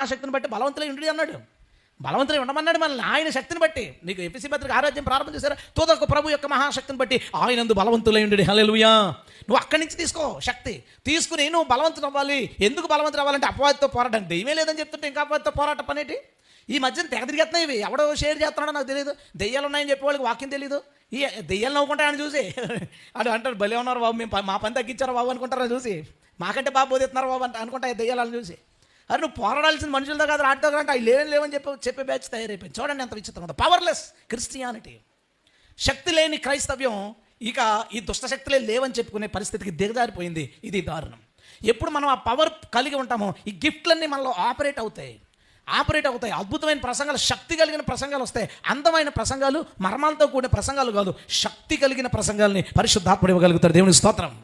ఆ శక్తిని బట్టి బలవంతులై ఉండి అన్నాడు. బలవంతులై ఉండమన్నాడు మనల్ని. ఆయన శక్తిని బట్టి. నీకు ఎపిసి పత్రిక ఆరోగ్యం ప్రారంభం చేశారు? తోదొక ప్రభు యొక్క మహాశక్తిని బట్టి ఆయనందు బలవంతులై ఉండి. హలెలుయా నువ్వు అక్కడి నుంచి తీసుకో శక్తి. తీసుకుని నువ్వు బలవంతుడు అవ్వాలి. ఎందుకు బలవంతుడు అవ్వాలంటే అపవాదితో పోరాటం. దెయ్యమే లేదని చెప్తుంటే ఇంకా అపవాదితో పోరాటం పనేటి? ఈ మధ్యన తెగదిరిగేస్తున్నాయి ఇవి. ఎవడో షేర్ చేస్తున్నాడో నాకు తెలియదు దెయ్యాలు ఉన్నాయని చెప్పే వాళ్ళకి వాక్యం తెలియదు ఈ దెయ్యాలు నవ్వుకుంటా ఆయన చూసి. అడు అంటారు భలే ఉన్నారు బాబు. మేము మా పని తగ్గించారు బాబు అనుకుంటారా? చూసి. మాకంటే బాబు బోధిస్తున్నారు బాబు? అంటే అనుకుంటా ఈ దెయ్యాలను చూసి. అరే నువ్వు పోరాడాల్సిన మనుషులతో కాదు ఆటతో కాదు అవి లేని లేవని చెప్పి చెప్పే బ్యాచ్ తయారైపోయింది. చూడండి ఎంత విచిత్రం పవర్లెస్ క్రిస్టియానిటీ శక్తి లేని క్రైస్తవ్యం ఇక ఈ దుష్టశక్తులే లేవని చెప్పుకునే పరిస్థితికి దిగజారిపోయింది. ఇది దారుణం. ఎప్పుడు మనం ఆ పవర్ కలిగి ఉంటామో ఈ గిఫ్ట్లన్నీ మనలో ఆపరేట్ అవుతాయి. ఆపరేట్ అవుతాయి. అద్భుతమైన ప్రసంగాలు శక్తి కలిగిన ప్రసంగాలు వస్తాయి. అందమైన ప్రసంగాలు మర్మాలతో కూడిన ప్రసంగాలు కాదు శక్తి కలిగిన ప్రసంగాల్ని పరిశుద్ధాత్ముడు ఇవ్వగలుగుతారు దేవుని స్తోత్రం.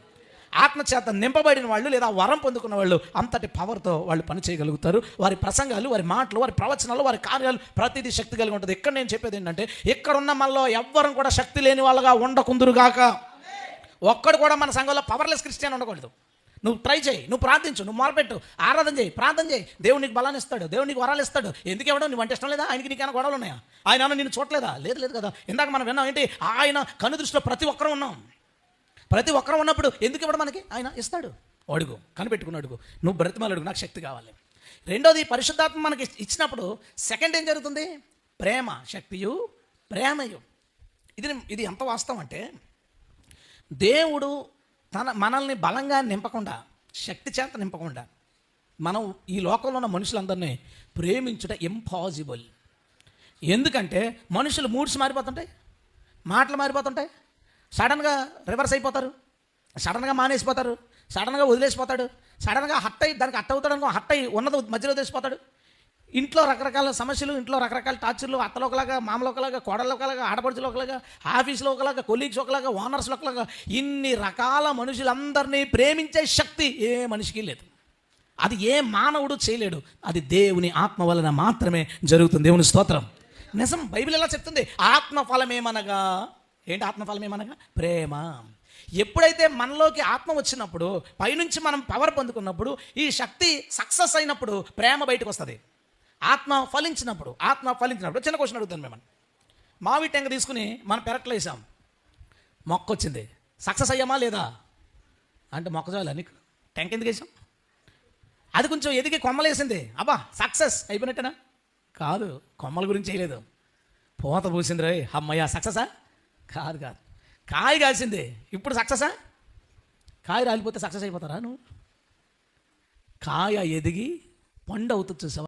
ఆత్మచేత నింపబడిన వాళ్ళు లేదా వరం పొందుకున్న వాళ్ళు అంతటి పవర్తో వాళ్ళు పని చేయగలుగుతారు. వారి ప్రసంగాలు వారి మాటలు వారి ప్రవచనాలు వారి కార్యాలు ప్రతిదీ శక్తి కలిగి ఉంటుంది. ఇక్కడ నేను చెప్పేది ఏంటంటే ఇక్కడున్న మనలో ఎవ్వరం కూడా శక్తి లేని వాళ్ళగా ఉండకుందురుగాక ఒక్కడు కూడా మన సంఘంలో పవర్లెస్ క్రిస్టియన్ ఉండకూడదు. నువ్వు ట్రై చేయి నువ్వు ప్రార్థించు నువ్వు మొరపెట్టు ఆరాధన చేయి ప్రార్థన చేయి. దేవుడు నీకు బలాన్ని ఇస్తాడు దేవుడు నీకు వరాలు ఇస్తాడు. ఎందుకు ఇవ్వడం? నువ్వు అంటే ఇష్టం లేదా? ఆయనకి నీకైనా గొడవలు ఉన్నాయా? ఆయన నేను నిన్ను చూడలేదా? లేదు లేదు కదా. ఇందాక మనం విన్నాం ఏంటి? ఆయన కనుదృష్టిలో ప్రతి ఒక్కరూ ఉన్నాం. ప్రతి ఒక్కరు ఉన్నప్పుడు ఎందుకు ఇవ్వడం మనకి? ఆయన ఇస్తాడు. అడుగు కనిపెట్టుకుని అడుగు. నువ్వు బ్రతిమాలు అడుగు నాకు శక్తి కావాలి. రెండోది పరిశుద్ధాత్మ మనకి ఇచ్చినప్పుడు సెకండ్ ఏం జరుగుతుంది? ప్రేమ శక్తియు ప్రేమయు. ఇది ఇది ఎంత వాస్తవం అంటే దేవుడు తన మనల్ని బలంగా నింపకుండా శక్తి చేత నింపకుండా మనం ఈ లోకంలో ఉన్న మనుషులందరినీ ప్రేమించుట ఇంపాసిబుల్ ఎందుకంటే మనుషులు మూడ్స్ మారిపోతుంటాయి మాటలు మారిపోతుంటాయి సడన్గా రివర్స్ అయిపోతారు. సడన్గా మానేసిపోతారు. సడన్గా వదిలేసిపోతాడు. సడన్గా హట్ అయ్యి దానికి హట్ అవుతాడు అనుకో హట్ అయ్యి ఉన్నది మధ్యలో వదిలేసిపోతాడు. ఇంట్లో రకరకాల సమస్యలు ఇంట్లో రకరకాల టార్చర్లు అత్తలో ఒకలాగా మామలు ఒకలాగా కోడలు ఒకలాగా ఆడపడుచులు ఒకలాగా ఆఫీస్లో ఒకలాగా కొలీగ్స్ ఒకలాగా ఓనర్స్లో ఒకలాగా ఇన్ని రకాల మనుషులందరినీ ప్రేమించే శక్తి ఏ మనిషికి లేదు. అది ఏ మానవుడు చేయలేడు. అది దేవుని ఆత్మ వలన మాత్రమే జరుగుతుంది. దేవుని స్తోత్రం. నిజం బైబిల్ ఎలా చెప్తుంది? ఆత్మ ఫలమేమనగా ఏంటి ఆత్మఫలమేమనగా ప్రేమ. ఎప్పుడైతే మనలోకి ఆత్మ వచ్చినప్పుడు పైనుంచి మనం పవర్ పొందుకున్నప్పుడు ఈ శక్తి సక్సెస్ అయినప్పుడు ప్రేమ బయటకు వస్తుంది. ఆత్మ ఫలించినప్పుడు ఆత్మ ఫలించినప్పుడు చిన్న క్వశ్చన్ అడుగుతాను మేము మావి టెంక తీసుకుని మనం పెరట్లో వేసాం. మొక్క వచ్చింది. సక్సెస్ అయ్యామా లేదా? అంటే మొక్క చాలు నీకు టెంక ఎందుకు వేసాం? అది కొంచెం ఎదిగి కొమ్మలేసింది అబ్బా సక్సెస్ అయిపోయినట్టేనా? కాదు కొమ్మల గురించి చేయలేదు. పోత పూసింది రే. అమ్మయ్య సక్సెసా కాదు కాదు. కాయ కాల్సిందే ఇప్పుడు సక్సెసా కాయ రాలిపోతే సక్సెస్ అయిపోతారా నువ్వు? కాయ ఎదిగి పండు అవుతుంది చూసావా